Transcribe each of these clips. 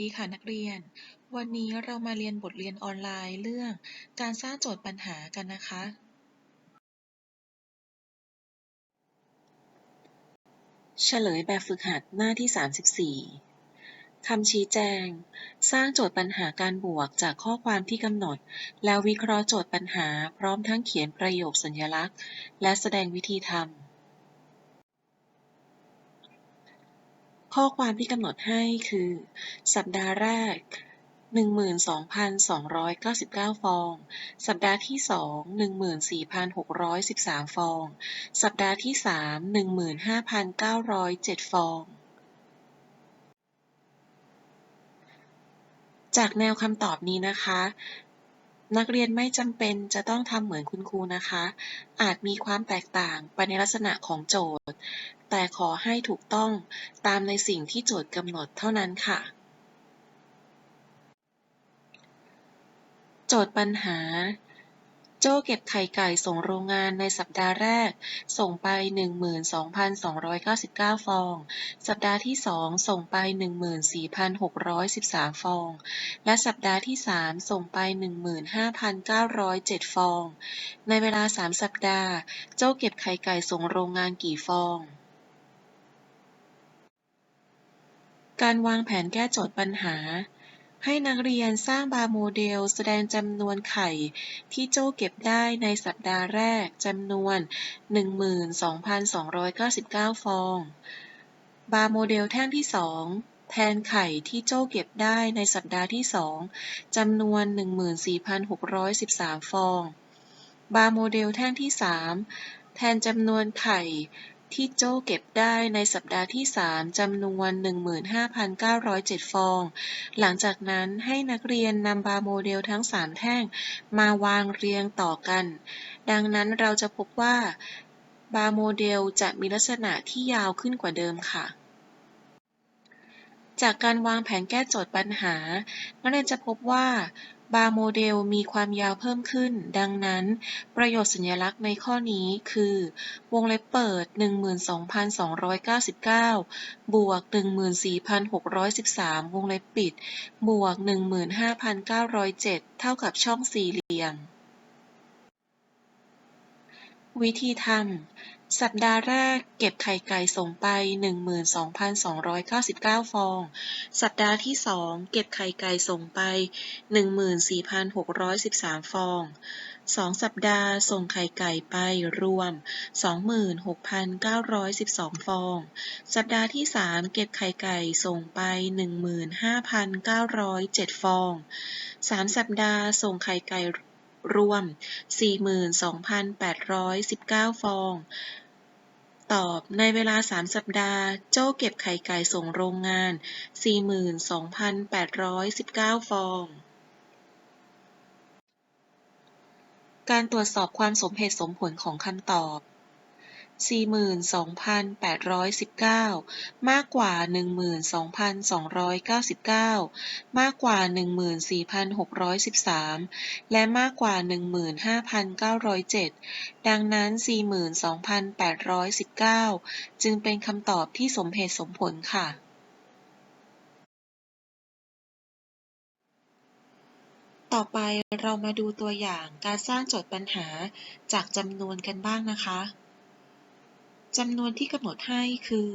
วัสดีค่ะนักเรียน วันนี้เรามาเรียนบทเรียนออนไลน์เรื่องการสร้างโจทย์ปัญหากันนะคะ เฉลยแบบฝึกหัดหน้าที่ 34 คำชี้แจง สร้างโจทย์ปัญหาการบวกจากข้อความที่กำหนด แล้ววิเคราะห์โจทย์ปัญหาพร้อมทั้งเขียนประโยคสัญลักษณ์ และแสดงวิธีทำ ข้อความที่กำหนดให้คือ สัปดาห์แรก 12,299 ฟอง สัปดาห์ที่ 2 14,613 ฟอง สัปดาห์ที่ 3 15,907 ฟอง จากแนวคำตอบนี้นะคะ นักเรียนไม่จำเป็นจะต้องทำเหมือนคุณครูนะคะ อาจมีความแตกต่างไปในลักษณะของโจทย์ แต่ขอให้ถูกต้องตามในสิ่งที่โจทย์กำหนดเท่านั้นค่ะ โจทย์ปัญหา โจ้เก็บไข่ไก่ส่งโรงงานในสัปดาห์แรก ส่งไป 12,299 ฟอง สัปดาห์ที่ 2 ส่งไป 14,613 ฟอง และสัปดาห์ที่ 3 ส่งไป 15,907 ฟอง ในเวลา 3 สัปดาห์ โจ้เก็บไข่ไก่ส่งโรงงานกี่ฟอง การวางแผนแก้โจทย์ปัญหา ให้นักเรียนสร้างบาร์โมเดลแสดงจำนวนไข่ที่โจ้เก็บได้ในสัปดาห์แรกจำนวน 12,299 ฟอง บาร์โมเดลแท่งที่ 2 แทนไข่ที่โจ้เก็บได้ในสัปดาห์ที่ 2จำนวน 14,613 ฟอง บาร์โมเดลแท่งที่ 3 แทนจำนวนไข่ ที่โจ้เก็บได้ในสัปดาห์ที่ 3 จำนวน 15,907 ฟอง หลังจากนั้นให้นักเรียนนำบาร์โมเดลทั้ง 3 แท่งมาวางเรียงต่อกัน ดังนั้นเราจะพบว่าบาร์โมเดลจะมีลักษณะที่ยาวขึ้นกว่าเดิมค่ะ จากการวางแผนแก้โจทย์ปัญหา นักเรียนจะพบว่า บาร์โมเดลมีความยาวเพิ่มขึ้น ดังนั้น ประโยชน์สัญลักษณ์ในข้อนี้คือ วงเล็บเปิด 12,299 บวก 14,613 วงเล็บปิด บวก 15,907 เท่ากับช่องสี่เหลี่ยม วิธีทำ สัปดาห์แรกเก็บไข่ไก่ส่งไป 12,299 ฟอง สัปดาห์ที่ 2 เก็บไข่ไก่ส่งไป 14,613 ฟอง 2 สัปดาห์ส่งไข่ไก่ไปรวม 26,912 ฟอง สัปดาห์ที่ 3 เก็บไข่ไก่ส่งไป 15,907 ฟอง 3 สัปดาห์ส่งไข่ไก่ รวม 42,819 ฟอง ตอบ ในเวลา 3 สัปดาห์ โจ้เก็บไข่ไก่ส่งโรงงาน 42,819 ฟองการตรวจสอบความสมเหตุสมผลของคำตอบ 42,819 มากกว่า 12,299 มากกว่า 14,613 และมากกว่า 15,907 ดังนั้น 42,819 จึงเป็นคำตอบที่สมเหตุสมผลค่ะต่อไปเรามาดูตัวอย่างการสร้างโจทย์ปัญหาจากจำนวนกันบ้างนะคะ จำนวนที่กำหนดให้คือ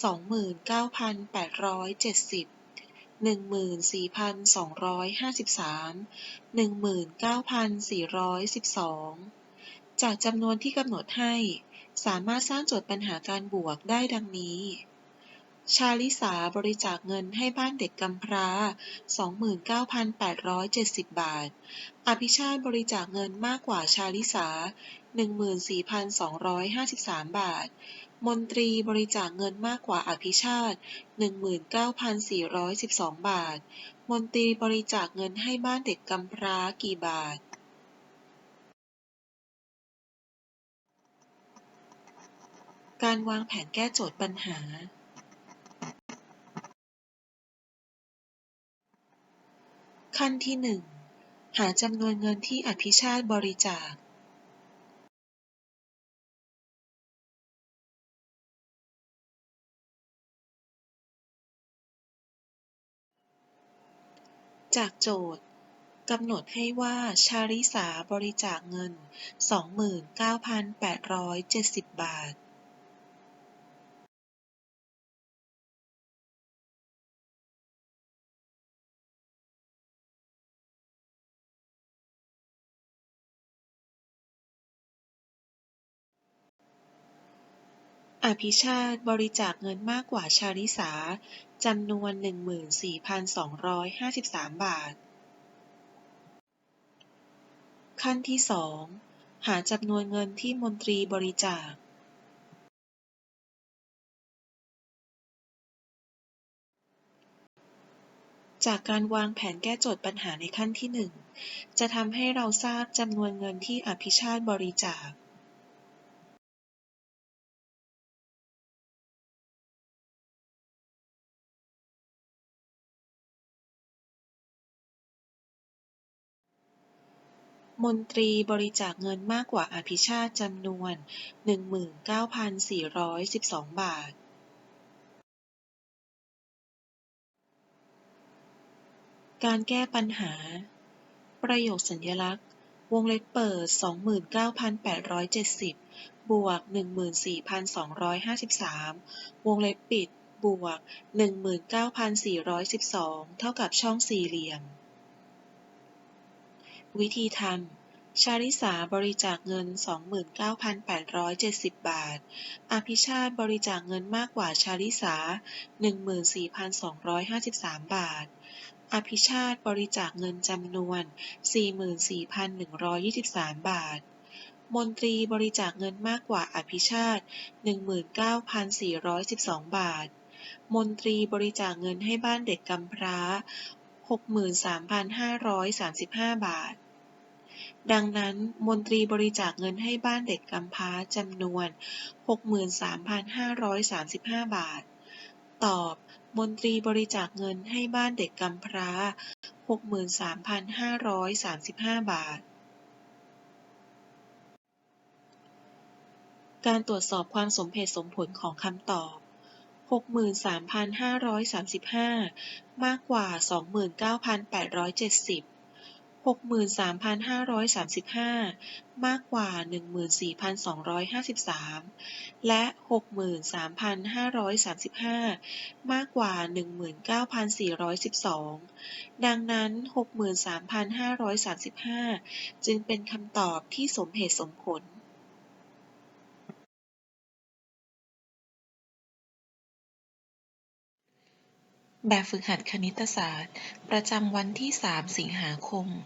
29,870 14,253 19,412 จากจำนวนที่กำหนดให้ สามารถสร้างโจทย์ปัญหาการบวกได้ดังนี้ ชาลิสาบริจาคเงินให้บ้านเด็กกำพร้า 29,870 บาท อภิชาติบริจาคเงินมากกว่าชาลิสา 14,253 บาท มนตรีบริจาคเงินมากกว่าอภิชาติ 19,412 บาท มนตรีบริจาคเงินให้บ้านเด็กกำพร้ากี่บาทการวางแผนแก้โจทย์ปัญหา ขั้นที่1หาจำนวนเงินที่อภิชาติบริจาคจากโจทย์กำหนดให้ว่าชาริสาบริจาคเงิน 29,870 บาท อภิชาติ บริจาคเงินมากกว่าชาริสา จำนวน 14,253 บาท ขั้นที่สองหาจำนวนเงินที่มนตรีบริจาค จากการวางแผนแก้โจทย์ปัญหาในขั้นที่หนึ่งจะทำให้เราทราบจำนวนเงินที่อภิชาติบริจาค มนตรีบริจาคเงินมากกว่าอภิชาติจำนวน 19,412 บาทการแก้ปัญหา ประโยคสัญลักษณ์ วงเล็บเปิด 29,870 บวก 14,253 วงเล็บปิด บวก 19,412 เท่ากับช่องสี่เหลี่ยม วิธีทำ ชาริสาบริจาคเงิน 29,870 บาท อภิชาติบริจาคเงินมากกว่าชาริสา 14,253 บาท อภิชาติบริจาคเงินจำนวน 44,123 บาทมนตรีบริจาคเงินมากกว่าอภิชาติ 19,412 บาท มนตรีบริจาคเงินให้บ้านเด็กกำพร้า 63,535 บาท ดังนั้นมนตรีบริจาคเงินให้บ้านเด็กกำพร้าจำนวน 63,535 บาท ตอบ มนตรีบริจาคเงินให้บ้านเด็กกำพร้า 63,535 บาทการตรวจสอบความสมเหตุสมผลของคำตอบ 63,535 มากกว่า 29,870 63,535 มากกว่า 14,253 และ 63,535 มากกว่า 19,412 ดังนั้น 63,535 จึงเป็นคำตอบที่สมเหตุสมผล แบบฝึกหัดคณิตศาสตร์ ประจำวันที่ 3 สิงหาคม 2564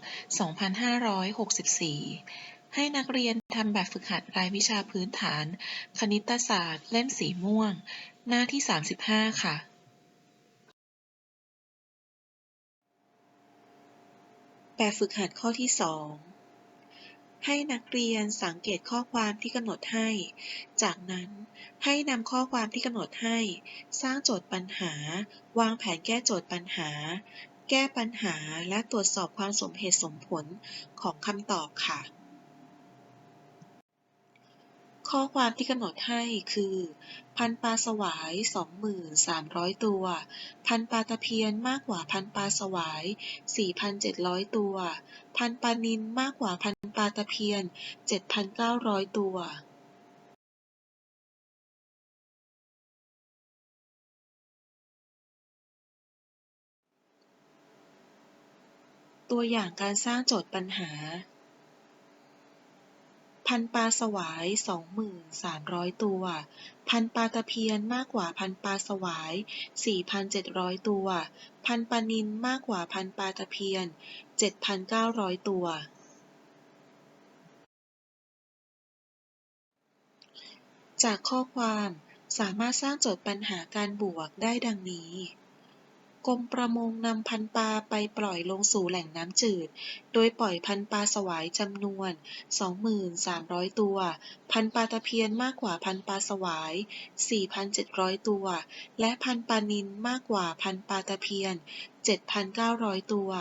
ให้นักเรียนทำแบบฝึกหัดรายวิชาพื้นฐาน คณิตศาสตร์เล่มสีม่วง หน้าที่ 35 ค่ะ แบบฝึกหัดข้อที่ 2 ให้นักเรียนสังเกตข้อความที่กำหนดให้ จากนั้นให้นำข้อความที่กำหนดให้ สร้างโจทย์ปัญหา วางแผนแก้โจทย์ปัญหา แก้ปัญหาและตรวจสอบความสมเหตุสมผลของคำตอบค่ะ ข้อความที่กำหนดให้คือ พันปลาสวาย 23,000 ตัว พันปลาตะเพียนมากกว่าพันปลาสวาย 4,700 ตัว พันปลานิลมากกว่าพันปลาตะเพียน 7,900 ตัวตัวอย่างการสร้างโจทย์ปัญหา พันปลาสวาย 23,000 ตัว พันปลาตะเพียนมากกว่าพันปลาสวาย 4,700 ตัว พันปลานิลมากกว่าพันปลาตะเพียน 7,900 ตัว จากข้อความสามารถสร้างโจทย์ปัญหาการบวกได้ดังนี้ กรมประมงนำพันธุ์ปลาไปปล่อยลงสู่แหล่งน้ำจืด โดยปล่อยพันธุ์ปลาสวายจำนวน 2300 ตัว พันธุ์ปลาตะเพียนมากกว่าพันธุ์ปลาสวาย 4,700 ตัว และพันธุ์ปลานิลมากกว่าพันธุ์ปลาตะเพียน 7,900 ตัว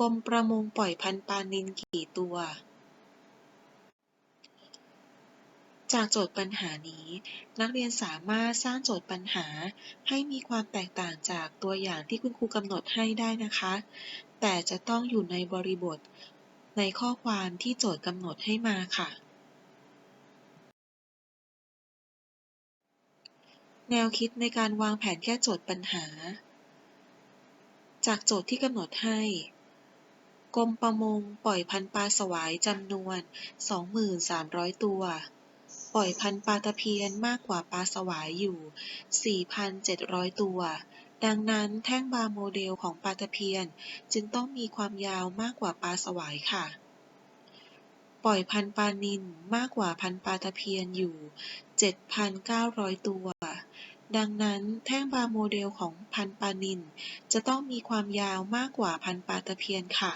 กรมประมงปล่อยพันธุ์ปลานิลกี่ตัว จากโจทย์ปัญหานี้ นักเรียนสามารถสร้างโจทย์ปัญหาให้มีความแตกต่างจากตัวอย่างที่คุณครูกำหนดให้ได้นะคะ แต่จะต้องอยู่ในบริบท ในข้อความที่โจทย์กำหนดให้มาค่ะ แนวคิดในการวางแผนแก้โจทย์ปัญหา จากโจทย์ที่กำหนดให้กรมประมงปล่อยพันธุ์ปลาสวายจำนวน 23,000 ตัว ปล่อยพันธุ์ปลาตะเพียนมากกว่าปลาสวายอยู่ 4,700 ตัว ดังนั้นแท่งบาร์โมเดลของปลาตะเพียนจึงต้องมีความยาวมากกว่าปลาสวายค่ะ ปล่อยพันธุ์ปลานิลมากกว่าพันธุ์ปลาตะเพียนอยู่ 7,900 ตัว ดังนั้นแท่งบาร์โมเดลของพันธุ์ปลานิลจะต้องมีความยาวมากกว่าพันธุ์ปลาตะเพียนค่ะ